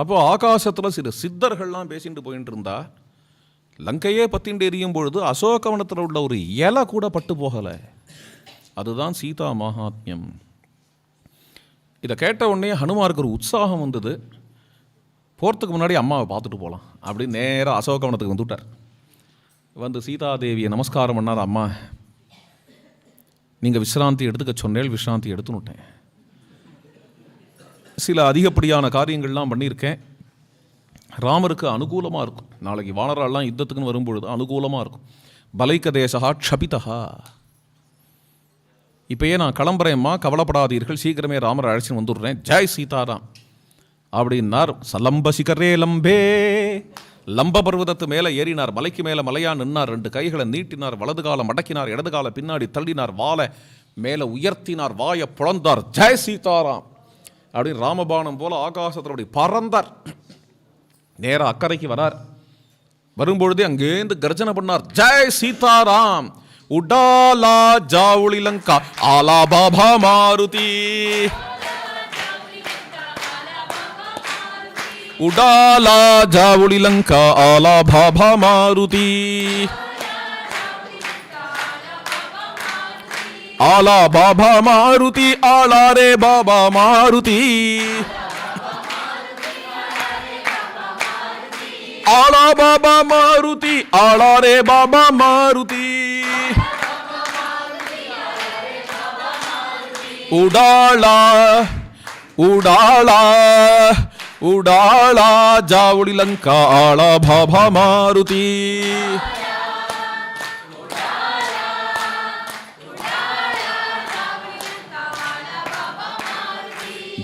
அப்போ ஆகாசத்தில் சில சித்தர்கள்லாம் பேசிட்டு போயிட்டு இருந்தா லங்கையே பத்திண்டு எரியும் பொழுது அசோகவனத்தில் உள்ள ஒரு இலை கூட பட்டு போகலை. அதுதான் சீதா மகாத்மியம். இதை கேட்ட உடனே ஹனுமாருக்கு ஒரு உற்சாகம் வந்தது. போகிறதுக்கு முன்னாடி அம்மாவை பார்த்துட்டு போகலாம் அப்படின்னு நேராக அசோகவனத்துக்கு வந்துவிட்டார் வந்து சீதாதேவியை நமஸ்காரம் பண்ணார் அம்மா நீங்கள் விஸ்ராந்தி எடுத்துக்க சொன்னேன் விஸ்ராந்தி எடுத்துனுட்டேன் சில அதிகப்படியான காரியங்கள்லாம் பண்ணியிருக்கேன். ராமருக்கு அனுகூலமாக இருக்கும். நாளைக்கு வானரெல்லாம் யுத்தத்துக்குன்னு வரும்பொழுது அனுகூலமாக இருக்கும். பலைக்க தேசா க்ஷபிதா இப்பயே நான் கிளம்புறேம்மா கவலைப்படாதீர்கள் சீக்கிரமே ராமரை அழைச்சின்னு வந்துடுறேன். ஜெய் சீதாராம். அப்படின்னார். சலம்ப சிகரே லம்பே. லம்ப பர்வதத்து மேலே ஏறினார். மலைக்கு மேலே மலையா நின்னார். ரெண்டு கைகளை நீட்டினார். வலது காலம் மடக்கினார். இடது காலை பின்னாடி தள்ளினார். வாழை மேலே உயர்த்தினார். வாயை புலந்தார். ஜெய் சீதாராம். அப்படின்னு ராமபானம் போல ஆகாசத்தில் அப்படி பறந்தார். நேராக அக்கறைக்கு வரார். வரும்பொழுதே அங்கேருந்து கர்ஜனை பண்ணார். ஜெய் சீதாராம் உடாலா ஜாவுளி லங்கா ஆலா பாபா மாருதி. உடாலா ஜாவுளி லங்கா ஆலா பாபா மாருதி. ஆலா பாபா மாருதி ஆலா ரே பாபா மாருதி ஆலா பாபா மாருதி ஆலா ரே பாபா மாருதி உடாளா உடாளா உடாளா ஜாவுளி லங்கா ஆளா பாபா மாருதி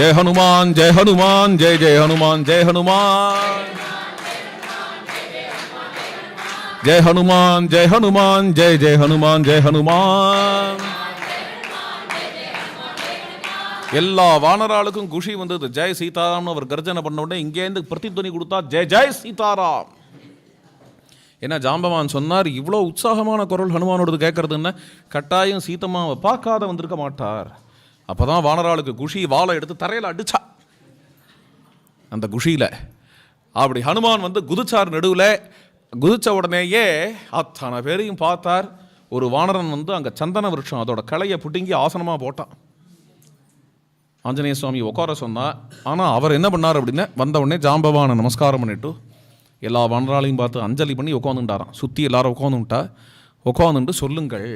ஜெய் ஹனுமான் ஜெய் ஹனுமான் ஜெய் ஜெய் ஹனுமான் ஜெய் ஹனுமான் ஜெய் ஹனுமான் ஜெய் ஹனுமான் ஜெய் ஜெய் ஹனுமான் ஜெய் ஹனுமான் எல்லா வானராளுக்கும் குஷி வந்தது. ஜெய் சீதாராம்னு அவர் கர்ஜனை பண்ண உடனே இங்கேருந்து பிரதித்வனி கொடுத்தா ஜெய் ஜெய் சீதாராம். ஏன்னா ஜாம்பவான் சொன்னார் இவ்வளோ உற்சாகமான குரல் ஹனுமானோடது கேட்கறதுன்னா கட்டாயம் சீத்தம்மாவை பார்க்காத வந்திருக்க மாட்டார். அப்போ தான் வானராளுக்கு குஷி வாழை எடுத்து தரையில் அடிச்சா. அந்த குஷியில். அப்படி ஹனுமான் வந்து குதிச்சார் நடுவில். குதிச்ச உடனேயே அத்தனை பேரையும் பார்த்தார். ஒரு வானரன் வந்து அங்கே சந்தன விருட்சம் அதோட கலையை பிடுங்கி ஆசனமாக போட்டான். ஆஞ்சநேய சுவாமி உட்கார சொன்னார் ஆனால் அவர் என்ன பண்ணார் அப்படின்னா வந்த உடனே ஜாம்பவானை நமஸ்காரம் பண்ணிட்டு எல்லா வானராளையும் பார்த்து அஞ்சலி பண்ணி உட்காந்துட்டாரான் சுற்றி எல்லாரும் உட்காந்துட்டா உட்காந்துட்டு சொல்லுங்கள்.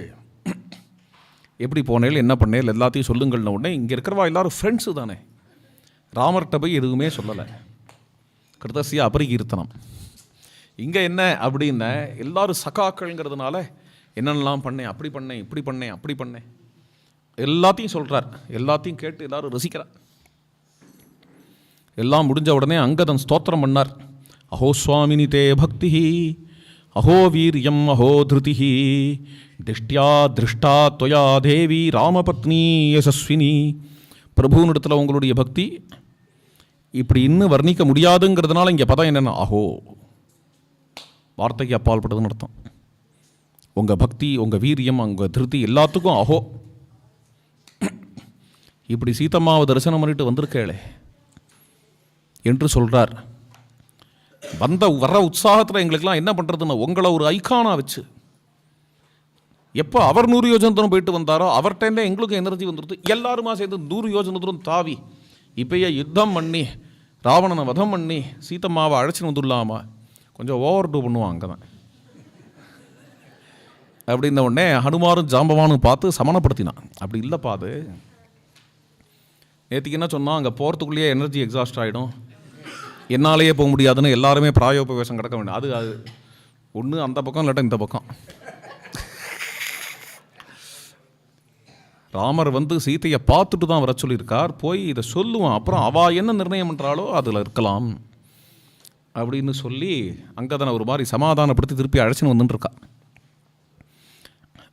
எப்படி போனேல் என்ன பண்ணேல் எல்லாத்தையும் சொல்லுங்கள்னு உடனே இங்கே இருக்கிறவா எல்லாரும் ஃப்ரெண்ட்ஸு தானே. ராமர்கிட்ட போய் எதுவுமே சொல்லலை. கிருதசிய அபரிகீர்த்தனம். இங்கே என்ன அப்படின்ன எல்லாரும் சகாக்கள்ங்கிறதுனால என்னென்னலாம் பண்ணேன் அப்படி பண்ணேன் இப்படி பண்ணேன் அப்படி பண்ணேன். எல்லாத்தையும் சொல்கிறார் எல்லாத்தையும் கேட்டு எல்லாரும் ரசிக்கிறார். எல்லாம் முடிஞ்ச உடனே அங்கதன் ஸ்தோத்திரம் பண்ணார். அஹோ சுவாமினி தே பக்தி அஹோ வீரியம் அஹோ திருதி திஷ்டியா திருஷ்டா துயா தேவி ராமபத்னி யசஸ்வினி பிரபுனிடத்தில் உங்களுடைய பக்தி இப்படி இன்னும் வர்ணிக்க முடியாதுங்கிறதுனால இங்கே பதம் என்னென்னா அஹோ வார்த்தைக்கு அப்பால்பட்டதுன்னு அர்த்தம். உங்கள் பக்தி உங்கள் வீரியம் உங்கள் திருப்தி எல்லாத்துக்கும் அஹோ. இப்படி சீத்தம்மாவை தரிசனம் பண்ணிட்டு வந்திருக்கேளே என்று சொல்கிறார் வந்த வர்ற உற்சாகத்தில் எங்களுக்கெல்லாம் என்ன பண்ணுறதுன்னு உங்களை ஒரு ஐக்கானாக வச்சு. எப்போ அவர் நூறு யோஜனை போயிட்டு வந்தாரோ அவர்கிட்ட எங்களுக்கும் எனர்ஜி வந்துடுது எல்லாருமா சேர்ந்து நூறு யோஜனை தாவி இப்பையே யுத்தம் பண்ணி ராவணனை வதம் பண்ணி சீத்தம்மாவை அழைச்சின்னு வந்துடலாமா? கொஞ்சம் ஓவர் டூ பண்ணுவான் அங்கே தான் அப்படின்ன உடனே ஹனுமாரும் ஜாம்பவானும் பார்த்து சமணப்படுத்தினான். அப்படி இல்லைப்பா அது. நேற்றுக்கு என்ன சொன்னால் அங்கே போகிறதுக்குள்ளேயே எனர்ஜி எக்ஸாஸ்ட் ஆகிடும் என்னாலேயே போக முடியாதுன்னு எல்லாருமே பிராயோபவேசம் கிடக்க வேண்டாம். அது அது. ஒன்று அந்த பக்கம் இல்லாட்டா இந்த பக்கம். ராமர் வந்து சீதையை பார்த்துட்டு தான் வர சொல்லியிருக்கார். போய் இதை சொல்லுவான். அப்புறம் அவள் என்ன நிர்ணயம் பண்ணுறாளோ அதில் இருக்கலாம் அப்படின்னு சொல்லி அங்கதனை ஒரு மாதிரி சமாதானப்படுத்தி திருப்பி அழைச்சின்னு வந்துட்டுருக்கா.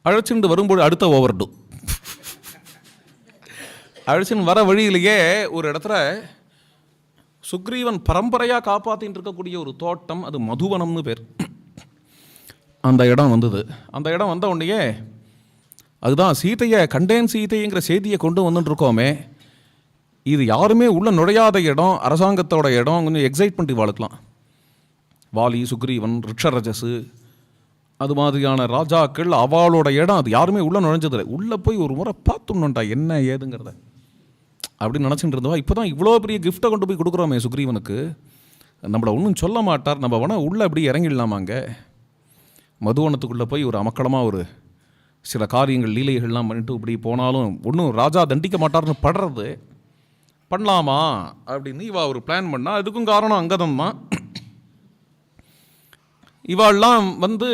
அழைச்சிட்டு வரும்போது அடுத்த ஓவர் டூ அழைச்சின்னு வர வழியிலேயே ஒரு இடத்துல சுக்ரீவன் பரம்பரையாக காப்பாற்றின்னு இருக்கக்கூடிய ஒரு தோட்டம் அது மதுவனம்னு பேர். அந்த இடம் வந்தது. அந்த இடம் வந்த உடனேயே அதுதான் சீதையை கண்டேன் சீதைங்கிற செய்தியை கொண்டு வந்துட்டு இருக்கோமே இது யாருமே உள்ளே நுழையாத இடம் அரசாங்கத்தோட இடம் கொஞ்சம் எக்ஸைட்மெண்ட் இவாளுக்கலாம் வாலி சுக்ரீவன் ரிக்ஷரஜஸு அது மாதிரியான ராஜாக்கள் அவளோட இடம் அது யாருமே உள்ளே நுழைஞ்சதில்லை. உள்ளே போய் ஒரு முறை பார்த்துடணும்டா என்ன ஏதுங்கிறத. அப்படின்னு நினச்சிட்டு இருந்தவா இப்போ தான் இவ்வளோ பெரிய கிஃப்ட்டை கொண்டு போய் கொடுக்குறோமே சுக்ரீவனுக்கு. நம்மளை ஒன்றும் சொல்ல மாட்டார். நம்ம வேணால் உள்ளே அப்படி இறங்கிடலாமாங்க மதுவனத்துக்குள்ளே போய் ஒரு அமக்களமாக ஒரு சில காரியங்கள் லீலைகள்லாம் பண்ணிட்டு இப்படி போனாலும் ஒன்றும் ராஜா தண்டிக்க மாட்டார்னு படுறது. பண்ணலாமா? அப்படின்னு இவா ஒரு பிளான் பண்ணால் அதுக்கும் காரணம் அங்கதம் தான் இவாள்லாம் வந்து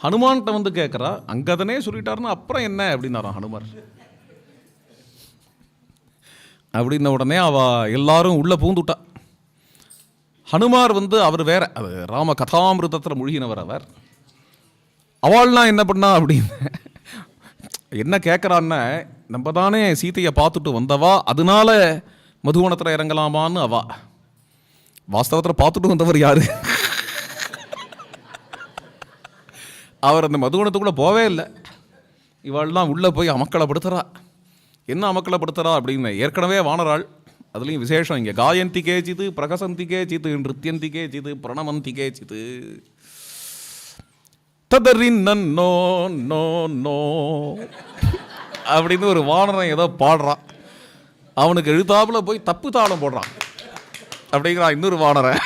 ஹனுமான்கிட்ட வந்து கேட்குறா அங்கதனே சொல்லிட்டாருன்னா அப்புறம் என்ன? அப்படின்னாரான் ஹனுமார். அப்படின்ன உடனே அவ எல்லாரும் உள்ளே பூந்துட்டா. ஹனுமார் வந்து அவர் வேற அது ராம கதாமிருதத்தில் மூழ்கினவர் அவர். அவள்லாம் என்ன பண்ணா அப்படின்னு என்ன கேட்குறான்னு நம்ம தானே சீதையை பார்த்துட்டு வந்தவா அதனால மதுவனத்தில் இறங்கலாமான்னு அவா. வாஸ்தவத்தில் பார்த்துட்டு வந்தவர் யார்? அவர் அந்த மதுவனத்துக்குள்ளே போவே இல்லை. இவாள்லாம் உள்ளே போய் அமக்களப்படுத்துறா என்ன அமக்களப்படுத்துறா அப்படின்னு ஏற்கனவே வானராள் அதுலேயும் விசேஷம் இங்கே. காயந்தி கேச்சிது பிரகசந்தி கேச்சிது நிருத்தியந்தி கேச்சிது பிரணமந்தி கேச்சிது ததறின் நோ நோ நோ. அப்படின்னு ஒரு வானரன் ஏதோ பாடுறான். அவனுக்கு எழுத்தாப்புல போய் தப்பு தாளம் போடுறான். அப்படிங்கிறான் இன்னொரு வானரன்.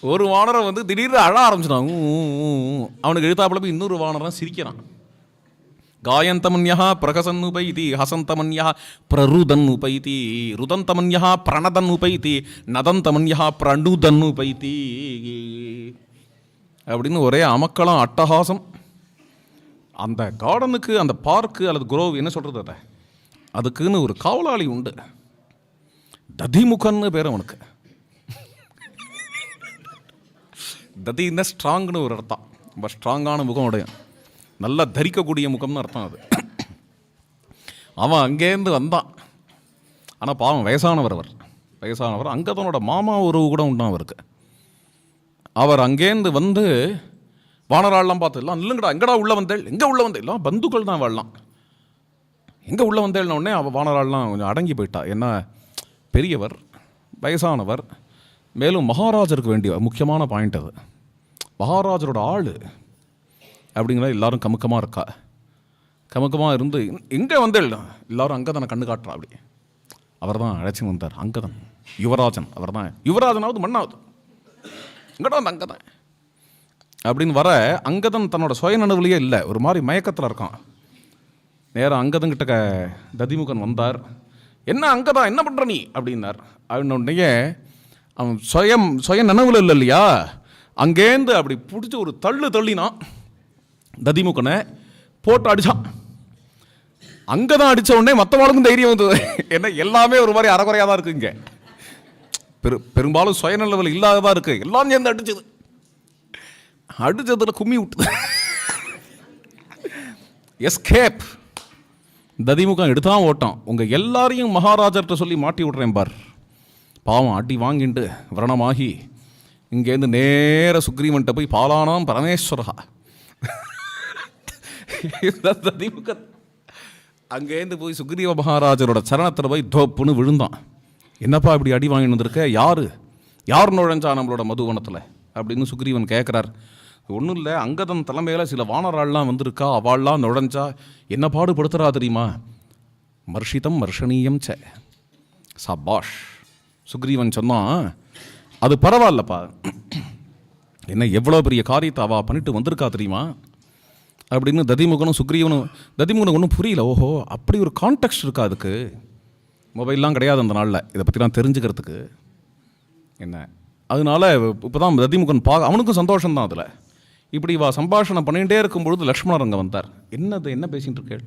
ஒரு வானரை வந்து திடீர்னு அழ ஆரம்பிச்சிட்டான். அவனுக்கு எழுத்தாப்புல போய் இன்னொரு வானரன் சிரிக்கிறான். காயந்தமன்யா பிரகசன் உபைதி ஹசந்தமன்யா பிரருதன் உபைதி ருதந்தமன்யா பிரணதன் உபைதி நதந்தமன்யா பிரணுதன் உபைதி அப்படின்னு ஒரே அமக்களம் அட்டகாசம். அந்த கார்டனுக்கு அந்த பார்க்கு அல்லது குரோவ் என்ன சொல்கிறது அதை? அதுக்குன்னு ஒரு காவலாளி உண்டு. ததிமுகன்னு பேர் அவனுக்கு. ததின்னா ஸ்ட்ராங்னு ஒரு அர்த்தம் ரொம்ப ஸ்ட்ராங்கான முகம் உடையும் நல்லா தரிக்கக்கூடிய முகம்னு அர்த்தம் அது. அவன் அங்கேருந்து வந்தான். ஆனால் பாவம் வயசானவர் அவர். வயசானவர். அங்கே தன்னோட மாமா உறவு கூட உண்டான் அவருக்கு. அவர் அங்கேருந்து வந்து வானராள்லாம் பார்த்து எல்லாம் இல்லைங்கடா எங்கடா உள்ளே வந்தேள்? எங்கே உள்ளே வந்தேள்? எல்லாம் பந்துக்கள் தான் வாழலாம். எங்கே உள்ளே வந்தேள்ன உடனே அவள் வானராள்லாம் கொஞ்சம் அடங்கி போயிட்டா. என்ன பெரியவர் வயசானவர் மேலும் மகாராஜருக்கு வேண்டிய முக்கியமான பாயிண்ட் அது. மகாராஜரோட ஆள் அப்படிங்கிற எல்லாரும் கமுக்கமாக இருக்கா? கமுக்கமாக இருந்து எங்கே வந்தேள் எல்லாரும் அங்கே தானே கண்ணு காட்டுறா அப்படி. அவர் தான் அழைச்சின்னு வந்தார். அங்கதான். யுவராஜன். அவர் தான் யுவராஜனாவது மண்ணாவது. இங்கடா வந்து அங்கே தான் அப்படின்னு வர அங்கதன் தன்னோட சுயநனவுலையே இல்லை. ஒரு மாதிரி மயக்கத்தில் இருக்கான். நேராக அங்கதங்கிட்ட க ததிமுகன் வந்தார். என்ன அங்கதான் என்ன பண்ணுற நீ? அப்படின்னார். அப்படின்ன உடனே அவன் சுயம் சுய நனவுல இல்லை இல்லையா? அங்கேருந்து அப்படி பிடிச்சி ஒரு தள்ளு தள்ளினான். ததிமுகனை போட்டு அடித்தான் அங்கே தான் அடித்த உடனே மற்றவாளுக்கும் தைரியம் வந்தது. ஏன்னா எல்லாமே ஒரு மாதிரி அறகுறையாக தான் இருக்கு இங்கே. பெரு பெரும்பாலும் சுயநலவில் இல்லாததாக இருக்கு. எல்லாம் சேர்ந்து அடித்தது அடித்ததில் கும்மி விட்டுது எஸ்கேப் ததிமுகம் எடுத்தான் ஓட்டம். உங்கள் எல்லாரையும் மகாராஜர்கிட்ட சொல்லி மாட்டி விட்றேன் பார். பாவம் அடி வாங்கிட்டு விரணமாகி இங்கேருந்து நேர சுக்ரீவன்ட்ட போய் பாலானாம் பரமேஸ்வரா. திமுக அங்கேருந்து போய் சுக்ரீவ மகாராஜரோட சரணத்தில் போய் தோப்புன்னு விழுந்தான். என்னப்பா இப்படி அடி வாங்கி வந்திருக்க? யார்? யார் நுழைஞ்சா நம்மளோட மதுவனத்தில் அப்படின்னு சுக்ரீவன் கேட்குறார் ஒன்றும் இல்லை அங்கதன் தலைமையில் சில வானராள்லாம் வந்திருக்கா? அவாள்லாம் நுழைஞ்சா என்ன பாடுபடுத்துறா தெரியுமா? மர்ஷிதம் மர்ஷனீயம் ச. சபாஷ். சுக்ரீவன் சொன்னான் அது பரவாயில்லப்பா. என்ன எவ்வளோ பெரிய காரியத்தை அவள் பண்ணிட்டு வந்திருக்கா தெரியுமா? அப்படின்னு ததிமுகனும் சுக்ரீவனும் ததிமுகனுக்கு ஒன்றும் புரியல. ஓஹோ அப்படி ஒரு கான்டெக்ட் இருக்கா அதுக்கு? மொபைல்லாம் கிடையாது அந்த நாளில். இதை பற்றிலாம் தெரிஞ்சுக்கிறதுக்கு. என்ன? அதனால இப்போ தான் ததிமுகன் பா அவனுக்கும் சந்தோஷம்தான் அதில். இப்படி வா சம்பாஷணம் பண்ணிகிட்டே இருக்கும்பொழுது லக்ஷ்மணர் அங்கே வந்தார். என்னது என்ன பேசிகிட்டு இருக்கேள்?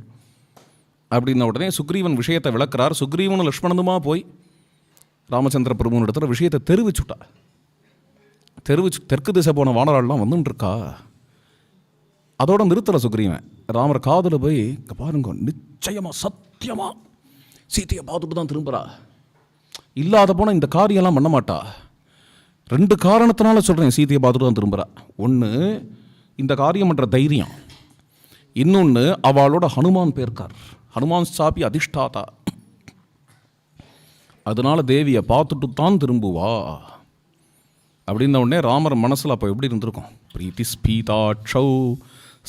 அப்படின்ன உடனே சுக்ரீவன் விஷயத்தை விளக்குறார். சுக்ரீவனும் லக்ஷ்மணனுமா போய் ராமச்சந்திர பிரபுன்னு இடத்துல விஷயத்தை தெரிவிச்சுட்டா. தெரிவிச்சு தெற்கு திசை போன வானராள்லாம் வந்துட்டு இருக்கா அதோட நிறுத்தலை சுக்ரீவன் ராமர் காதில் போய் இங்கே பாருங்க நிச்சயமாக சத்தியமாக சீதையை பார்த்துட்டு தான் திரும்புறா. இல்லாத போனால் இந்த காரியம்லாம் பண்ண மாட்டா. ரெண்டு காரணத்தினால சொல்கிறேன் சீதையை பார்த்துட்டு தான் திரும்புறா. ஒன்று இந்த காரியம் பண்ணுற தைரியம். இன்னொன்று அவளோட ஹனுமான் பேர்க்கார். ஹனுமான் சாப்பி அதிஷ்டாதா. அதனால தேவியை பார்த்துட்டு தான் திரும்புவா. அப்படின்ன உடனே ராமர் மனசில் அப்போ எப்படி இருந்திருக்கும்? பிரீத்தி ஸ்பீதாட்சௌ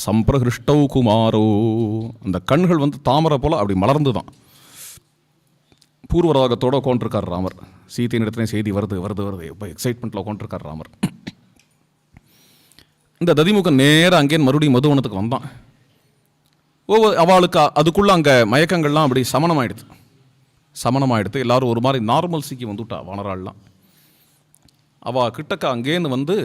சம்பிரகிருஷ்டௌ குமாரோ. அந்த கண்கள் வந்து தாமரை போல் அப்படி மலர்ந்து தான் பூர்வராகத்தோடு உட்காந்துருக்கார் ராமர். சீதையின் இடத்துல செய்தி வருது வருது வருது. இப்போ எக்ஸைட்மெண்ட்டில் உட்காந்துருக்கார் ராமர். இந்த ததிமுகன் நேராக அங்கேயே மறுபடியும் மதுவனத்துக்கு வந்தான். ஒவ்வொரு அவளுக்கு அதுக்குள்ளே அங்கே மயக்கங்கள்லாம் அப்படி சமணமாயிடுது. சமணமாயிடுது. எல்லாரும் ஒரு மாதிரி நார்மல்சிக்கு வந்துவிட்டா வனராள்லாம் அவள் கிட்டக்க அங்கேருந்து வந்து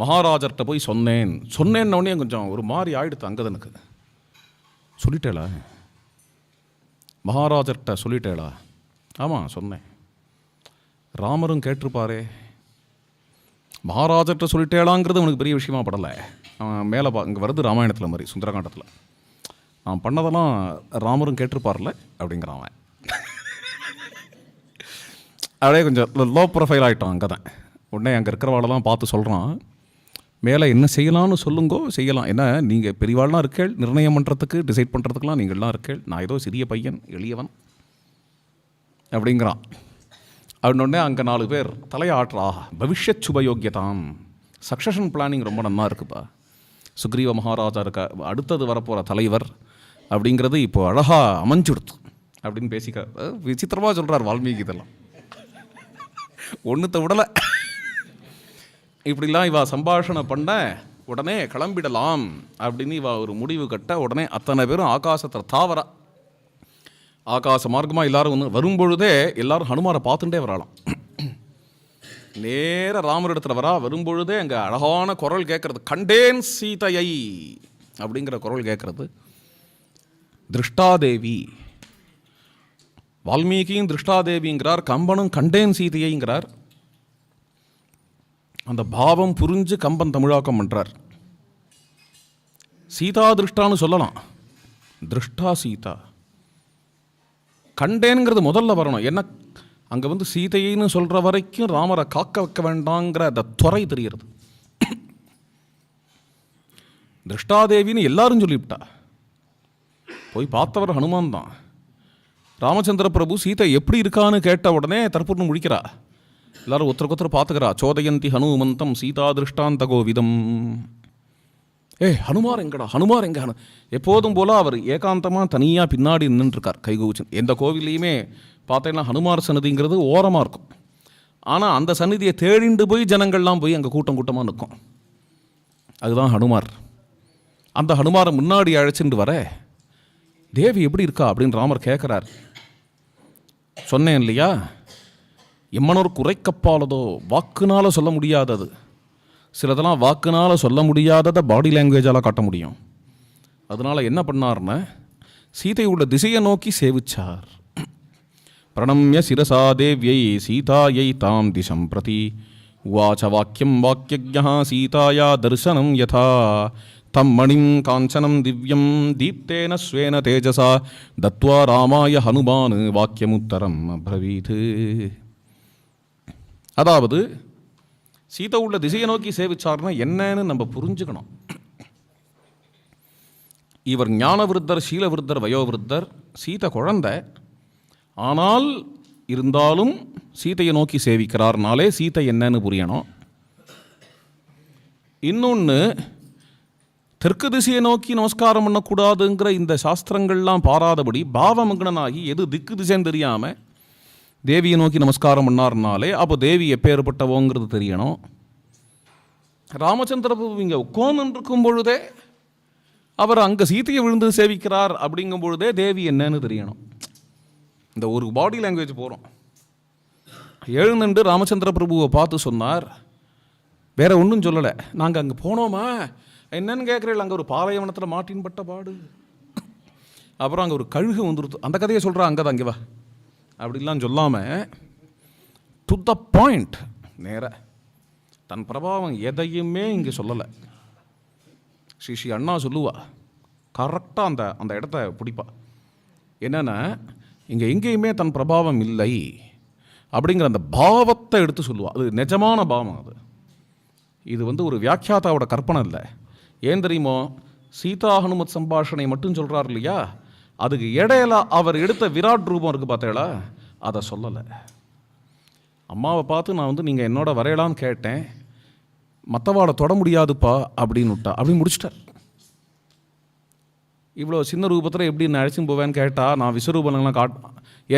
மகாராஜர்கிட்ட போய் சொன்னேன். சொன்னேன்னொடனே கொஞ்சம் ஒரு மாதிரி ஆயிடுத்து அங்கதனுக்கு சொல்லிட்டேளா? மகாராஜர்கிட்ட சொல்லிட்டேளா? ஆமாம் சொன்னேன். ராமரும் கேட்டிருப்பாரே. மகாராஜர்கிட்ட சொல்லிட்டேளாங்கிறது உனக்கு பெரிய விஷயமா படலை. அவன் மேலே பா இங்கே வருது ராமாயணத்தில் மாதிரி சுந்தரகாண்டத்தில். நான் பண்ணதெல்லாம் ராமரும் கேட்டிருப்பார்ல அப்படிங்கிறான் அவன். அப்படியே கொஞ்சம் லோ ப்ரொஃபைல் ஆகிட்டான் அங்கே தான் உடனே அங்கே இருக்கிறவாளெல்லாம் பார்த்து சொல்கிறான் மேலே என்ன செய்யலாம்னு சொல்லுங்கோ செய்யலாம். ஏன்னா நீங்கள் பெரியவாள்லாம் இருக்கேள் நிர்ணயம் பண்ணுறதுக்கு டிசைட் பண்ணுறதுக்கெலாம் நீங்கள்லாம் இருக்கேள். நான் ஏதோ சிறிய பையன் எளியவன் அப்படிங்கிறான். அப்படின்னே அங்கே நாலு பேர் தலையாற்றா பவிஷ்யத் சுபயோக்கியதாம் சக்ஸஷன் பிளானிங் ரொம்ப நல்லா இருக்குப்பா. சுக்ரீவ மகாராஜா இருக்க அடுத்தது வரப்போகிற தலைவர் அப்படிங்கிறது இப்போ அழகாக அமைஞ்சுடுத்து. அப்படின்னு பேசிக்க விசித்திரமாக சொல்கிறார் வால்மீகி இதெல்லாம். ஒன்றுத்த விடலை. இப்படிலாம் இவா சம்பாஷணை பண்ண உடனே கிளம்பிடலாம் அப்படின்னு இவா ஒரு முடிவு கட்ட உடனே அத்தனை பேரும் ஆகாசத்தில் தாவரா. ஆகாச மார்க்கமாக எல்லாரும் வந்து வரும்பொழுதே எல்லாரும் ஹனுமாரை பார்த்துட்டே வரலாம் நேர ராமர் இடத்துல வரா வரும்பொழுதே அங்கே அழகான குரல் கேட்கறது கண்டேன் சீதையை அப்படிங்கிற குரல் கேட்கறது திருஷ்டாதேவி வால்மீகியும் திருஷ்டாதேவிங்கிறார் கம்பனும் கண்டேன் சீதையைங்கிறார் அந்த பாவம் புரிஞ்சு கம்பன் தமிழாக்கம் பண்ணுறார் சீதா திருஷ்டான்னு சொல்லலாம். திருஷ்டா சீதா. கண்டேனுங்கிறது முதல்ல வரணும். என்ன அங்கே வந்து சீதையின்னு சொல்கிற வரைக்கும் ராமரை காக்க வைக்க வேண்டாங்கிற அந்த துறை தெரிகிறது. திருஷ்டாதேவின்னு எல்லாரும் சொல்லிவிட்டா. போய் பார்த்தவர் ஹனுமான் தான். ராமச்சந்திர பிரபு சீதை எப்படி இருக்கான்னு கேட்ட உடனே தற்பூர்னு முடிக்கிறா. எல்லாரும் ஒருத்தருக்கு ஒருத்தர் பார்த்துக்கிறா. சோதயந்தி ஹனுமந்தம் சீதா திருஷ்டாந்த கோவிதம் ஏ ஹனுமார் எங்கடா? ஹனுமார் எங்க? ஹனு எப்போதும் போல அவர் ஏகாந்தமாக தனியாக பின்னாடி நின்றுருக்கார் கைகூச்சன். எந்த கோவில்லையுமே பார்த்தீங்கன்னா ஹனுமார் சன்னதிங்கிறது ஓரமாக இருக்கும். ஆனால் அந்த சந்நிதியை தேடிண்டு போய் ஜனங்கள்லாம் போய் அங்கே கூட்டம் கூட்டமாக நிற்கும். அதுதான் ஹனுமார். அந்த ஹனுமாரை முன்னாடி அழைச்சிட்டு வர தேவி எப்படி இருக்கா? அப்படின்னு ராமர் கேட்குறார் சொன்னேன் இல்லையா? எம்மனோர் குறைக்கப்பாலதோ? வாக்குனால் சொல்ல முடியாதது. சிலதெல்லாம் வாக்குனால் சொல்ல முடியாததை பாடி லாங்குவேஜால் காட்ட முடியும். அதனால் என்ன பண்ணார்னா சீதையோட திசையை நோக்கி சேவிச்சார். பிரணம்ய சிரசா தேவியை சீதாயை தாம் திசம் பிரதி. உவாச்ச வாக்கியம் வாக்கியஜா சீதாயா தரிசனம் யதா. தம் மணிம் காஞ்சனம் திவ்யம் தீப்தேன ஸ்வேன தேஜசா. தத்வா ராமாய ஹனுமான் வாக்கியமுத்தரம் அப்ரவீத். அதாவது சீதை உள்ள திசையை நோக்கி சேவிச்சார்னா என்னன்னு நம்ம புரிஞ்சுக்கணும். இவர் ஞானவிருத்தர் சீலவிருத்தர் வயோவிருத்தர் சீதை குழந்தை. ஆனால் இருந்தாலும் சீதையை நோக்கி சேவிக்கிறார்னாலே சீதை என்னன்னு புரியணும். இன்னொன்று தெற்கு திசையை நோக்கி நமஸ்காரம் பண்ணக்கூடாதுங்கிற இந்த சாஸ்திரங்கள்லாம் பாராதபடி பாவமங்கனாகி எது திக்கு திசைன்னு தெரியாமல் தேவியை நோக்கி நமஸ்காரம் பண்ணார்னாலே அப்போ தேவி எப்பேற்பட்டவோங்கிறது தெரியணும். ராமச்சந்திர பிரபு இங்கே உட்கார்ந்து இருக்கும் பொழுதே அவர் அங்கே சீத்தையை விழுந்து சேவிக்கிறார் அப்படிங்கும் பொழுதே தேவி என்னன்னு தெரியணும். இந்த ஒரு பாடி லாங்குவேஜ் போகிறோம் எழுந்துண்டு ராமச்சந்திர பிரபுவை பார்த்து சொன்னார் வேற ஒன்றும் சொல்லலை. நாங்கள் அங்கே போனோமா? என்னன்னு கேட்குறீங்களா அங்கே ஒரு பாலைவனத்தில் மாட்டின் பட்ட பாடு. அப்புறம் அங்கே ஒரு கழுகு வந்துருது. அந்த கதையை சொல்கிறா அங்கே தான் அங்கே வா. அப்படிலாம் சொல்லாமல் டு த பாயிண்ட் நேர. தன் பிரபாவம் எதையுமே இங்கே சொல்லலை. ஸ்ரீ ஸ்ரீ அண்ணா சொல்லுவா கரெக்டாக அந்த அந்த இடத்த பிடிப்பா. என்னென்னா இங்கே எங்கேயுமே தன் பிரபாவம் இல்லை அப்படிங்கிற அந்த பாவத்தை எடுத்து சொல்லுவா. அது நிஜமான பாவம் அது. இது வந்து ஒரு வியாக்கியாதாவோட கற்பனை இல்லை. ஏன் தெரியுமோ சீதா ஹனுமத் சம்பாஷணை மட்டும் சொல்கிறார் இல்லையா? அதுக்கு இடையில அவர் எடுத்த விராட் ரூபம் இருக்குது பார்த்தீங்களா? அதை சொல்லலை. அம்மாவை பார்த்து நான் வந்து நீங்கள் என்னோட வரையலான்னு கேட்டேன். மற்றவாளை தொட முடியாதுப்பா அப்படின்னு விட்டா. அப்படி முடிச்சிட்டார். இவ்வளோ சின்ன ரூபத்தில் எப்படி நான் அழைச்சின்னு போவேன்னு கேட்டால் நான் விஸ்வரூபங்கள்லாம் காட்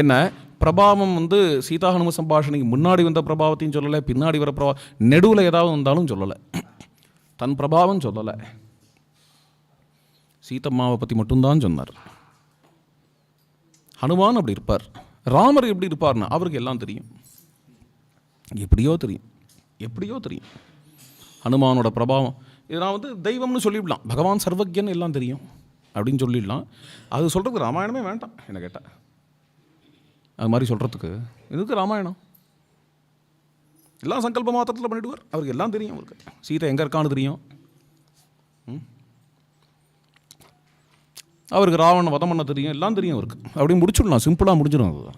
என்ன பிரபாவம் வந்து சீதாகனும சம்பாஷணைக்கு முன்னாடி வந்த பிரபாவத்தையும் சொல்லலை பின்னாடி வர பிரபா நெடுவில் ஏதாவது வந்தாலும் சொல்லலை. தன் பிரபாவம் சொல்லலை. சீத்தம்மாவை பற்றி மட்டும்தான் சொன்னார். ஹனுமான் அப்படி இருப்பார். ராமர் எப்படி இருப்பார்னா அவருக்கு எல்லாம் தெரியும். எப்படியோ தெரியும். எப்படியோ தெரியும். ஹனுமானோட பிரபாவம். இது நான் வந்து தெய்வம்னு சொல்லிவிடலாம் பகவான் சர்வஜன் எல்லாம் தெரியும். அப்படின்னு சொல்லிடலாம். அது சொல்கிறதுக்கு ராமாயணமே வேண்டாம் என்ன கேட்டால் அது மாதிரி சொல்கிறதுக்கு இதுக்கு ராமாயணம்? எல்லாம் சங்கல்ப மாத்திரத்தில் பண்ணிவிடுவார் அவருக்கு எல்லாம் தெரியும் அவருக்கு. சீதை எங்கே இருக்கான்னு தெரியும். அவருக்கு ராவண வதம் பண்ண தெரியும் எல்லாம் தெரியும் அவருக்கு. அப்படி முடிச்சுடலாம் சிம்பிளாக முடிஞ்சிடும் அது.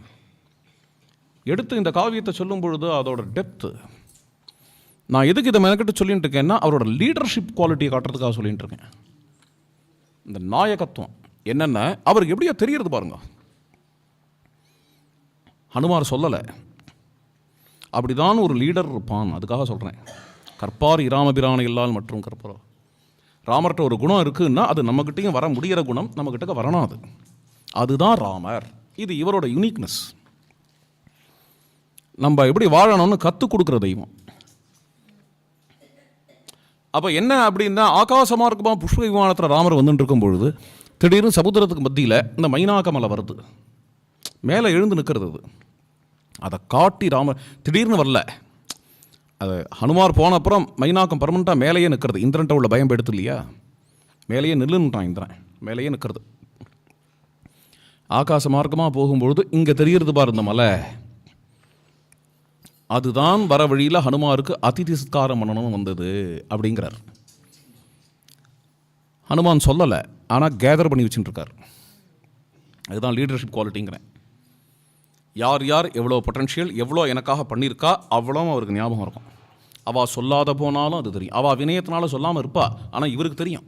எடுத்து இந்த காவியத்தை சொல்லும் பொழுது அதோட டெப்த்து நான் எதுக்கு இதை மெனக்கிட்டு சொல்லிட்டு இருக்கேன்னா அவரோட லீடர்ஷிப் குவாலிட்டியை காட்டுறதுக்காக சொல்லிட்டு இருக்கேன். இந்த நாயகத்துவம் என்னென்ன அவருக்கு எப்படியோ தெரியறது பாருங்க. ஹனுமார் சொல்லலை. அப்படிதான் ஒரு லீடர் இருப்பான் அதுக்காக சொல்கிறேன் கற்பார் இராமபிரான இல்லால் மற்றும் கற்பரோ ராமர்கிட்ட ஒரு குணம் இருக்குன்னா அது நம்மக்கிட்டையும் வர முடிகிற குணம் நம்மக்கிட்ட வரணும் அது. அதுதான் ராமர். இது இவரோட யூனிக்னஸ் நம்ம எப்படி வாழணும்னு கற்றுக் கொடுக்குற தெய்வம். அப்போ என்ன அப்படின்னா ஆகாசமாக இருக்குமா புஷ்ப விமானத்தில் ராமர் வந்துட்டு இருக்கும் பொழுது திடீர்னு சமுத்திரத்துக்கு மத்தியில் இந்த மைனாக்கமலை வருது. மேலே எழுந்து நிற்கிறது அது. அதை காட்டி ராமர் திடீர்னு வரல. அது ஹனுமார் போன அப்புறம் மைனாக்கம் பர்மனெண்ட்டாக மேலேயே நிற்கிறது. இந்திரன்ட்ட உள்ள பயம் எடுத்து இல்லையா? மேலேயே நில்லுன்ட்டான் இந்திரன். மேலேயே நிற்கிறது. ஆகாச மார்க்கமாக போகும்பொழுது இங்கே தெரிகிறது பாரு இந்த மலை. அதுதான் வர வழியில் ஹனுமாருக்கு அதிதி சத்காரம் பண்ணணும் வந்தது அப்படிங்கிறார். ஹனுமான் சொல்லலை ஆனால் கேதர் பண்ணி வச்சுட்டுருக்கார் அதுதான் லீடர்ஷிப் குவாலிட்டிங்கிறேன் யார் யார் எவ்வளோ பொட்டன்ஷியல் எவ்வளோ எனக்காக பண்ணியிருக்கா அவ்வளோ அவருக்கு ஞாபகம் இருக்கும். அவள் சொல்லாத போனாலும் அது தெரியும். அவள் வினயத்தினால சொல்லாமல் இருப்பா ஆனால் இவருக்கு தெரியும்.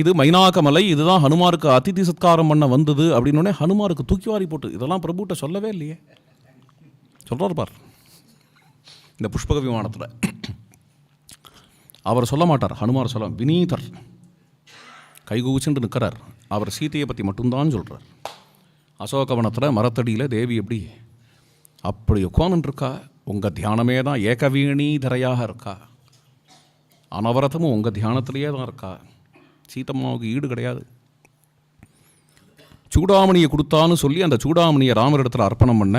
இது மைனாகமலை இதுதான் ஹனுமாருக்கு அதிதி சத்காரம் பண்ண வந்தது அப்படின்னோடனே ஹனுமாருக்கு தூக்கி வாரி போட்டு இதெல்லாம் பிரபுட்ட சொல்லவே இல்லையே. சொல்கிறார் பார். இந்த புஷ்பக விமானத்தில். அவர் சொல்ல மாட்டார் ஹனுமார் சொல்ல வினீதர். கைகூச்சுன்னு நிற்கிறார். அவர் சீதையை பற்றி மட்டும்தான் சொல்கிறார் அசோகவனத்தில் மரத்தடியில் தேவி எப்படி? அப்படி உட்காந்துருக்கா உங்கள் தியானமே தான் ஏகவீணீதரையாக இருக்கா. அனவரதமும் உங்கள் தியானத்திலேயே தான் இருக்கா. சீத்தம்மாவுக்கு ஈடு கிடையாது. சூடாமணியை கொடுத்தான்னு சொல்லி அந்த சூடாமணியை ராமரிடத்தில் அர்ப்பணம் பண்ண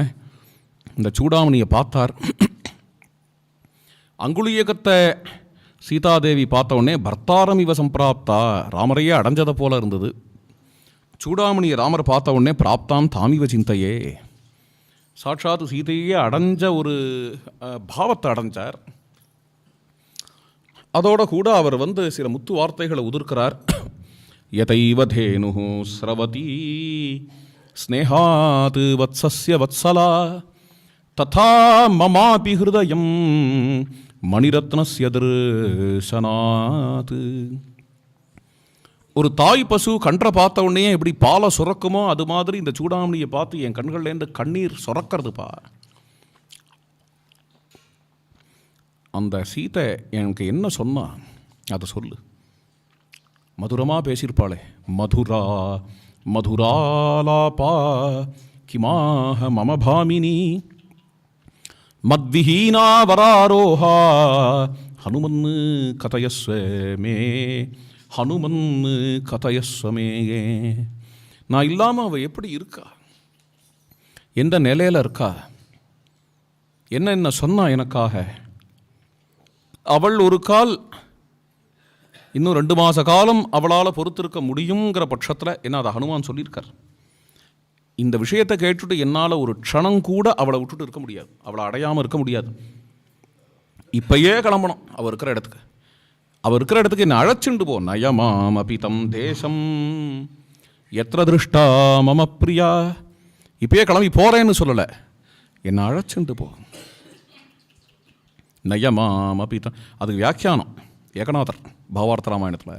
இந்த சூடாமணியை பார்த்தார். அங்குளியகத்தை சீதாதேவி பார்த்த உடனே பர்த்தாரம் இவ சம்பிராப்தா. ராமரையே அடைஞ்சதை போல இருந்தது. சூடாமணியை ராமர் பார்த்த உடனே பிராப்தாம் தாமிவ சிந்தையே. சாட்சாத் சீதையே அடைஞ்ச ஒரு பாவத்தை அடைஞ்சார். அதோட கூட அவர் வந்து சில முத்து வார்த்தைகளை உதிர்க்கிறார். எதைவ தேனு ஸ்ரவதி ஸ்னேகாத் வத்சஸ்ய வத்சலா ததா மமாபி ஹிருதயம் மணிரத்னஸ்ய தர்சனாத் ஒரு தாய் பசு கன்றை பார்த்த உடனே எப்படி பாலை சுரக்குமோ அது மாதிரி இந்த சூடாமணியை பார்த்து என் கண்கள்லேருந்து கண்ணீர் சுரக்கிறதுப்பா அந்த சீதை எனக்கு என்ன சொன்னா அதை சொல்லு. மதுரமாக பேசியிருப்பாளே மதுரா மதுராலாபா கிமாக மம பாமினி மத்விஹீனா வராரோஹா ஹனுமன்னு கதயஸ்வ மே ஹனுமன் கதயஸ்வ நான் இல்லாமல் அவள் எப்படி இருக்கா? எந்த நிலையில் இருக்கா? என்ன என்ன சொன்னா எனக்காக? அவள் ஒரு கால் இன்னும் ரெண்டு மாத காலம் அவளால் பொறுத்திருக்க முடியுங்கிற பட்சத்தில் என்ன அதை ஹனுமான் சொல்லியிருக்கார். இந்த விஷயத்தை கேட்டுட்டு என்னால் ஒரு க்ஷணம் கூட அவளை விட்டுட்டு இருக்க முடியாது. அவளை அடையாமல் இருக்க முடியாது. இப்பயே கிளம்பணும். அவள் இருக்கிற இடத்துக்கு. அவர் இருக்கிற இடத்துக்கு என்னை அழைச்சிண்டு போ. நயமாம் அபிதம் தேசம். எத்திர திருஷ்டா மம பிரியா. இப்பயே கிளம்பி போகிறேன்னு சொல்லலை. என்னை அழைச்சிண்டு போ. நயமாம் அபிதம் அதுக்கு வியாக்கியானம். ஏகநாதர் பாவார்த்த ராமாயணத்தில்.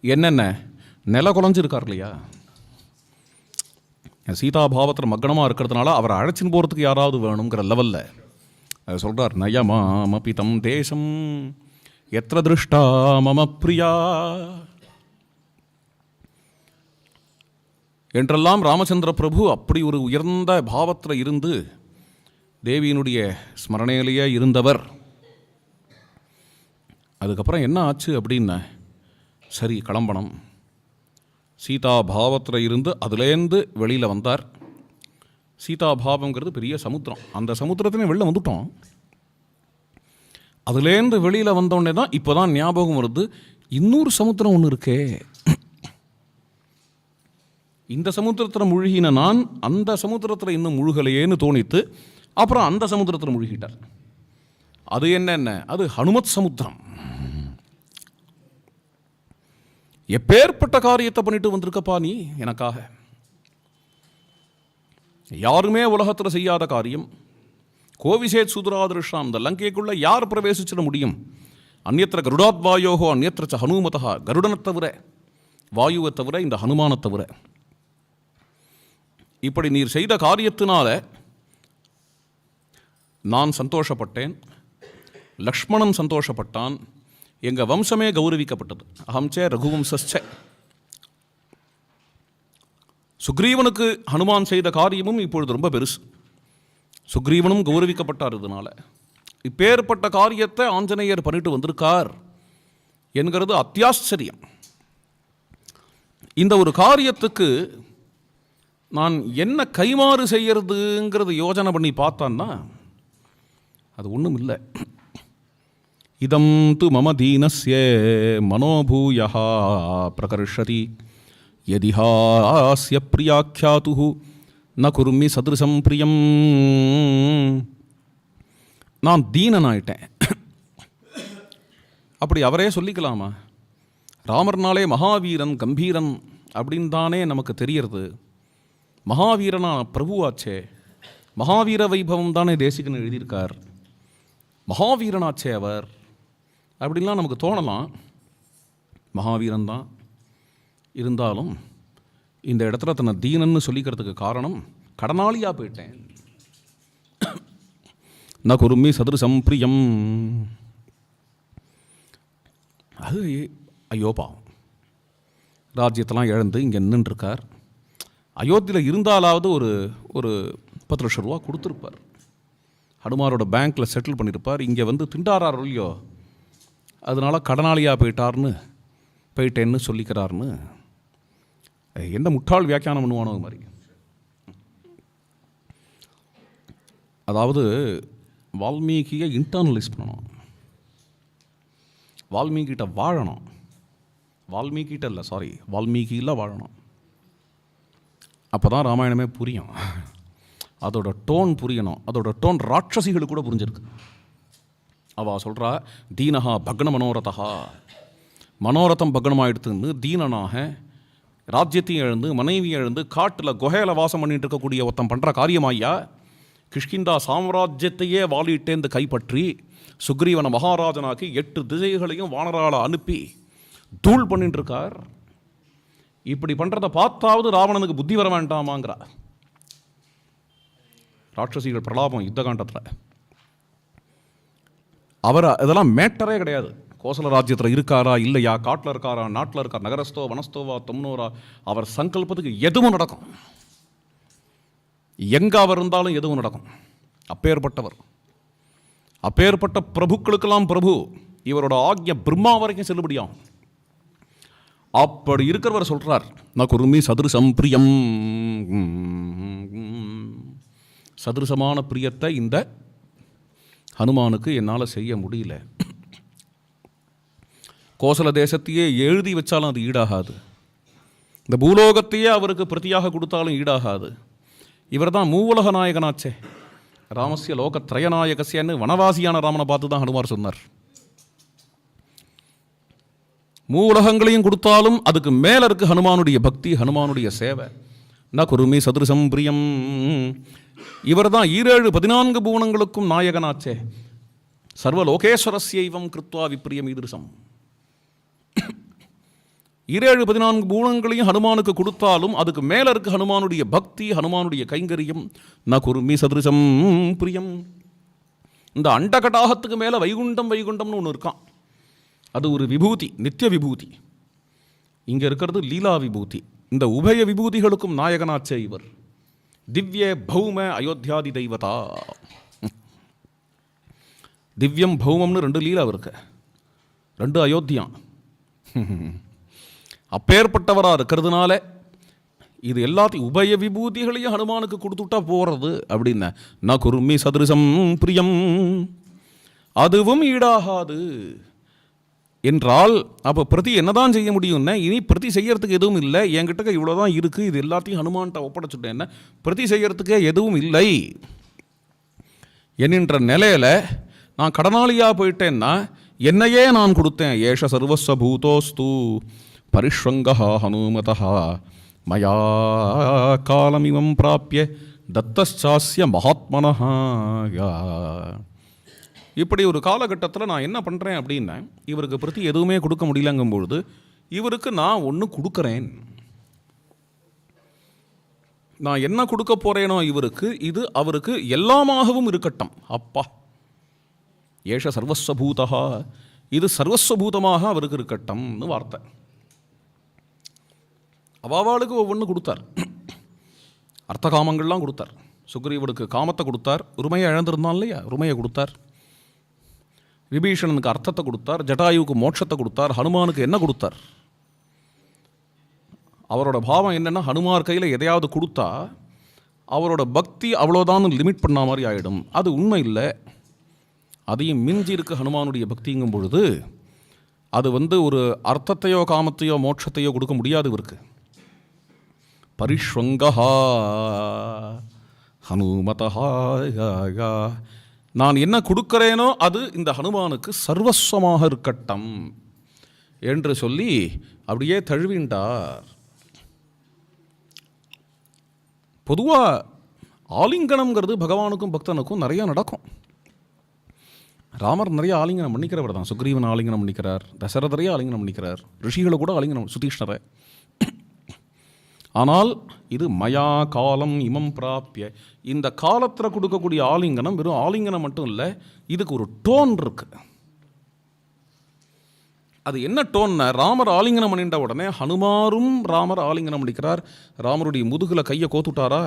என்னென்ன? நில குலைஞ்சிருக்கார் இல்லையா? சீதா பாவத்தில் மக்னமாக இருக்கிறதுனால அவரை அழைச்சின்னு போகிறதுக்கு யாராவது வேணுங்கிற லெவலில் சொல்கிறார் நயமாம் அபிதம் தேசம். எத்திர திருஷ்டா மம பிரியா? என்றெல்லாம் ராமச்சந்திர பிரபு அப்படி ஒரு உயர்ந்த பாவத்தில் இருந்து தேவியினுடைய ஸ்மரணையிலேயே இருந்தவர். அதுக்கப்புறம் என்ன ஆச்சு அப்படின்ன சரி கிளம்பணும். சீதா பாவத்தில் இருந்து அதுலேருந்து வெளியில் வந்தார். சீதா பாவங்கிறது பெரிய சமுத்திரம். அந்த சமுத்திரத்திலே வெளில வந்துட்டோம். அதுலேருந்து வெளியில் வந்தோடனே தான் இப்போ தான் ஞாபகம் வருது. இன்னொரு சமுத்திரம் ஒன்று இருக்கே. இந்த சமுத்திரத்தில் முழுகின நான் அந்த சமுத்திரத்தில் இன்னும் முழுகலையேன்னு தோணித்து அப்புறம் அந்த சமுத்திரத்தில் முழுகிட்டார். அது என்னென்ன அது ஹனுமத் சமுத்திரம். எப்பேற்பட்ட காரியத்தை பண்ணிட்டு வந்திருக்கப்பா நீ? எனக்காக. யாருமே உலகத்தில் செய்யாத காரியம். கோவிசேத் சுதுராதிருஷ்டாம் இந்த லங்கைக்குள்ளே யார் பிரவேசிச்சிட முடியும்? அந்நியத்திர கருடாத் வாயோகோ அந்நியத்திர ச ஹனுமதா கருடனை தவிர வாயுவை தவிர இந்த ஹனுமானை தவிர. இப்படி நீர் செய்த காரியத்தினால நான் சந்தோஷப்பட்டேன் லக்ஷ்மணன் சந்தோஷப்பட்டான் எங்கள் வம்சமே கௌரவிக்கப்பட்டது. அகம்சே ரகுவம்சச்ச சுக்ரீவனுக்கு ஹனுமான் செய்த காரியமும் இப்பொழுது ரொம்ப பெருசு. சுக்ரீவனும் கௌரவிக்கப்பட்டார் இதனால. இப்பேற்பட்ட காரியத்தை ஆஞ்சநேயர் பண்ணிட்டு வந்திருக்கார் என்கிறது அத்தியாச்சரியம். இந்த ஒரு காரியத்துக்கு நான் என்ன கைமாறு செய்யறதுங்கிறது யோஜனை பண்ணி பார்த்தான்னா அது ஒன்றும் இல்லை. இதம் து மம தீனஸ்ய மனோபூயா பிரகர்ஷதி யதிஹாஸ்ய பிரியாக்கியாது ந குருமி சதுருசம் பிரியம். நான் தீனன் ஆயிட்டேன் அப்படி அவரே சொல்லிக்கலாமா? ராமர்னாலே மகாவீரன் கம்பீரன் அப்படின்னு தானே நமக்கு தெரியறது மகாவீரனா பிரபுவாச்சே. மகாவீர வைபவம் தானே தேசிகன் எழுதியிருக்கார். மகாவீரனாச்சே அவர். அப்படின்லாம் நமக்கு தோணலாம். மகாவீரன் தான். இருந்தாலும் இந்த இடத்துல தன்னை தீனன்னு சொல்லிக்கிறதுக்கு காரணம் கடனாளியாக போயிட்டேன். நான் குருமி சதுருசம் பிரியம். அது ஐயோ பாவம். ராஜ்யத்தெல்லாம் இழந்து இங்கே நின்றுருக்கார். அயோத்தியில் இருந்தாலாவது ஒரு ஒரு பத்து லட்ச ரூபா கொடுத்துருப்பார். ஹனுமாரோட பேங்க்கில் செட்டில் பண்ணியிருப்பார் இங்கே வந்து திண்டாரார் இல்லையோ அதனால கடனாளியாக போயிட்டார்னு போயிட்டேன்னு சொல்லிக்கிறார்னு. எந்த முட்டாள் வியாக்கியானம் பண்ணுவானோ அது மாதிரி. அதாவது வால்மீகியை இன்டர்னலைஸ் பண்ணணும். வால்மீகிட்ட வாழணும். வால்மீகிட்ட இல்லை சாரி வால்மீகியில் வாழணும். அப்போ தான் ராமாயணமே புரியும். அதோட டோன் புரியணும். அதோட டோன் ராட்சசிகளுக்கு கூட புரிஞ்சிருக்கு. அவள் சொல்கிறா தீனஹா பக்ன மனோரதா மனோரதம் பக்னமாயிடுத்துன்னு தீனனாக ராஜ்யத்தையும் எழுந்து மனைவியும் எழுந்து காட்டில் குகையில் வாசம் பண்ணிட்டு இருக்கக்கூடிய ஒருத்தன் பண்ணுற காரியமாய்யா கிஷ்கிந்தா சாம்ராஜ்யத்தையே வாலிட்டேந்து கைப்பற்றி சுக்ரீவனை மகாராஜனாக்கி எட்டு திசைகளையும் வானரால் அனுப்பி தூள் பண்ணிட்டு இருக்கார். இப்படி பண்ணுறத பார்த்தாவது ராவணனுக்கு புத்தி வர வேண்டாமாங்கிறா. ராட்சசிகள் பிரலாபம் யுத்த காண்டத்தில். அவர் இதெல்லாம் மேட்டரே கிடையாது. கோசல ராஜ்யத்தில் இருக்காரா இல்லையா? காட்டில் இருக்காரா நாட்டில் இருக்கார்? நகரஸ்தோ வனஸ்தோவா தொம்னோரா? அவர் சங்கல்பத்துக்கு எதுவும் நடக்கும். எங்கே அவர் இருந்தாலும் எதுவும் நடக்கும். அப்பேற்பட்டவர். அப்பேற்பட்ட பிரபுக்களுக்கெல்லாம் பிரபு. இவரோட ஆக்ய பிரம்மா வரைக்கும் செல்லுபடியாகும். அப்படி இருக்கிறவர் சொல்கிறார் நான் குருமி சதுருசம் பிரியம். சதுருசமான பிரியத்தை இந்த ஹனுமானுக்கு என்னால் செய்ய முடியல. கோசல தேசத்தையே எழுதி வச்சாலும் அது ஈடாகாது. இந்த பூலோகத்தையே அவருக்கு பிரதியாக கொடுத்தாலும் ஈடாகாது. இவர் தான் மூவுலக நாயகனாச்சே. ராமசிய லோக திரயநாயகசியன்னு வனவாசியான ராமனை பார்த்து தான் ஹனுமார் சொன்னார். மூவுலகங்களையும் கொடுத்தாலும் அதுக்கு மேலே இருக்கு ஹனுமானுடைய பக்தி ஹனுமானுடைய சேவை. ந குருமி சதுருசம் பிரியம். இவர் தான் ஈரேழு பதினான்கு பூவனங்களுக்கும் நாயகனாச்சே. சர்வலோகேஸ்வரஸ்யைவம் கிருத்வா விப்ரியம் ஈதிருசம் இரேழு பதினான்கு பூணங்களையும் ஹனுமானுக்கு கொடுத்தாலும் அதுக்கு மேலே இருக்க ஹனுமானுடைய பக்தி ஹனுமானுடைய கைங்கரியம் ந குருமி சதுருசம் பிரியம். இந்த அண்டகடாகத்துக்கு மேலே வைகுண்டம் வைகுண்டம்னு ஒன்று இருக்கான் அது ஒரு விபூதி நித்திய விபூதி. இங்கே இருக்கிறது லீலா விபூதி. இந்த உபய விபூதிகளுக்கும் நாயகனாச்சே இவர். திவ்ய பௌம அயோத்தியாதி தெய்வதா. திவ்யம் பௌமம்னு ரெண்டு லீலா இருக்கு. ரெண்டு அயோத்தியான் அப்பேற்பட்டவராக இருக்கிறதுனால இது எல்லாத்தையும் உபய விபூதிகளையும் ஹனுமானுக்கு கொடுத்துட்டா போகிறது அப்படின்ன. ந குருமி சதுருசம் பிரியம். அதுவும் ஈடாகாது. என்றால் அப்போ பிரதி என்னதான் செய்ய முடியும்னா இனி பிரதி செய்யறதுக்கு எதுவும் இல்லை. என்கிட்ட இவ்வளோதான் இருக்குது இது எல்லாத்தையும் ஹனுமான்கிட்ட ஒப்படைச்சுட்டேன் பிரதி செய்யறதுக்கே எதுவும் இல்லை. என்கின்ற நிலையில நான் கடனாளியாக போயிட்டேன்னா என்னையே நான் கொடுத்தேன். ஏஷ சர்வஸ்வ பூதோஸ்து. பரிஷ்வங்கா ஹனுமதா மயா காலமிவம் பிராப்பிய தத்தச்சாஸ்ய மகாத்மனஹா. இப்படி ஒரு காலகட்டத்தில் நான் என்ன பண்ணுறேன் அப்படின்னா இவருக்கு பிரதி எதுவுமே கொடுக்க முடியலங்கும்பொழுது இவருக்கு நான் ஒன்று கொடுக்குறேன். நான் என்ன கொடுக்க போகிறேனோ இவருக்கு இது அவருக்கு எல்லாமாகவும் இருக்கட்டும். அப்பா. ஏஷ சர்வஸ்வபூதா இது சர்வஸ்வபூதமாக அவருக்கு இருக்கட்டும்னு வார்த்தை. அவாவாளுக்கு ஒவ்வொன்று கொடுத்தார். அர்த்த காமங்கள்லாம் கொடுத்தார். சுக்ரீவனுக்கு காமத்தை கொடுத்தார். உரிமையை இழந்திருந்தான் இல்லையா? உரிமையை கொடுத்தார். விபீஷணனுக்கு அர்த்தத்தை கொடுத்தார். ஜட்டாயுவுக்கு மோட்சத்தை கொடுத்தார். ஹனுமானுக்கு என்ன கொடுத்தார்? அவரோட பாவம் என்னென்னா ஹனுமார் கையில் எதையாவது கொடுத்தா அவரோட பக்தி அவ்வளோதான் லிமிட் பண்ண மாதிரி ஆகிடும் அது உண்மை இல்லை. அதையும் மிஞ்சி இருக்க ஹனுமானுடைய பக்திங்கும் பொழுது அது வந்து ஒரு அர்த்தத்தையோ காமத்தையோ மோட்சத்தையோ கொடுக்க முடியாது இவருக்கு. பரிஷ்வங்கா ஹனுமதா நான் என்ன கொடுக்கிறேனோ அது இந்த ஹனுமானுக்கு சர்வஸ்வமாக இருக்கட்டும் என்று சொல்லி அப்படியே தழுவிண்டார் பொதுவாக ஆலிங்கனம்ங்கிறது பகவானுக்கும் பக்தனுக்கும் நிறையா நடக்கும். ராமர் நிறைய ஆலிங்கனம் பண்ணிக்கிறவர் தான். சுக்ரீவன் ஆலிங்கனம் பண்ணிக்கிறார். தசரதரையே ஆலிங்கனம் பண்ணிக்கிறார். ரிஷிகளை கூட ஆலிங்கனம் சுதீஷ்ணரை. ஆனால் இது மயா காலம் இமம் பிராப்பிய இந்த காலத்தில் கொடுக்கக்கூடிய ஆலிங்கனம் வெறும் ஆலிங்கனம் மட்டும் இல்லை இதுக்கு ஒரு டோன் இருக்கு. அது என்ன டோன்னா ராமர் ஆலிங்கனம் பண்ணிட்ட உடனே ஹனுமாரும் ராமர் ஆலிங்கனம் பண்ணிக்கிறார் ராமருடைய முதுகில் கையை கோத்துட்டாரா?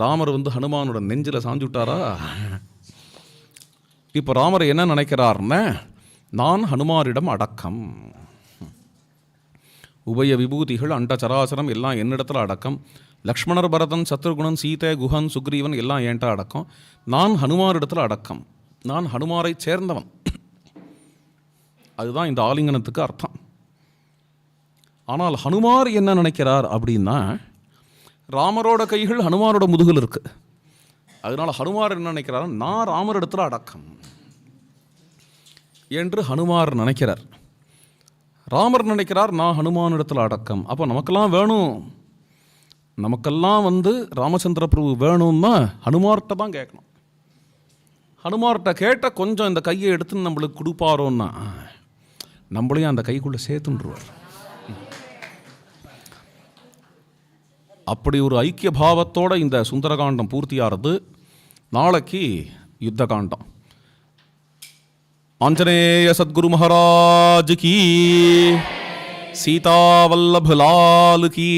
ராமர் வந்து ஹனுமானோட நெஞ்சில் சாஞ்சுட்டாரா? இப்போ ராமர் என்ன நினைக்கிறார்னா நான் ஹனுமாரிடம் அடக்கம். உபய விபூதிகள் அண்ட சராசரம் எல்லாம் என்னிடத்தில் அடக்கம். லக்ஷ்மணர் பரதன் சத்ருகுணன் சீதை குஹன் சுக்ரீவன் எல்லாம் என்கிட்ட அடக்கம்? நான் ஹனுமாரிடத்தில் அடக்கம். நான் ஹனுமாரை சேர்ந்தவன். அதுதான் இந்த ஆலிங்கனத்துக்கு அர்த்தம். ஆனால் ஹனுமார் என்ன நினைக்கிறார் அப்படின்னா ராமரோட கைகள் ஹனுமாரோட முதுகில் இருக்குது அதனால ஹனுமார் என்ன நினைக்கிறார்? நான் ராமர் இடத்துல அடக்கம். என்று ஹனுமார் நினைக்கிறார். ராமர் நினைக்கிறார் நான் ஹனுமானிடத்தில் அடக்கம். அப்போ நமக்கெல்லாம் வேணும். நமக்கெல்லாம் வந்து ராமச்சந்திர பிரபு வேணும்னா ஹனுமார்கிட்ட தான் கேட்கணும். ஹனுமார்கிட்ட கேட்டால் கொஞ்சம் இந்த கையை எடுத்து நம்மளுக்கு கொடுப்பாரோன்னா நம்மளையும் அந்த கைக்குள்ளே சேர்த்துன்றுவார். அப்படி ஒரு ஐக்கிய பாவத்தோடு இந்த சுந்தரகாண்டம் பூர்த்தியாகிறது நாளைக்கு யுத்த காண்டம் ஆஞ்சநேய சத்குரு மகாராஜ் கீ. சீதா சீதாவல்லபலாலு கீ.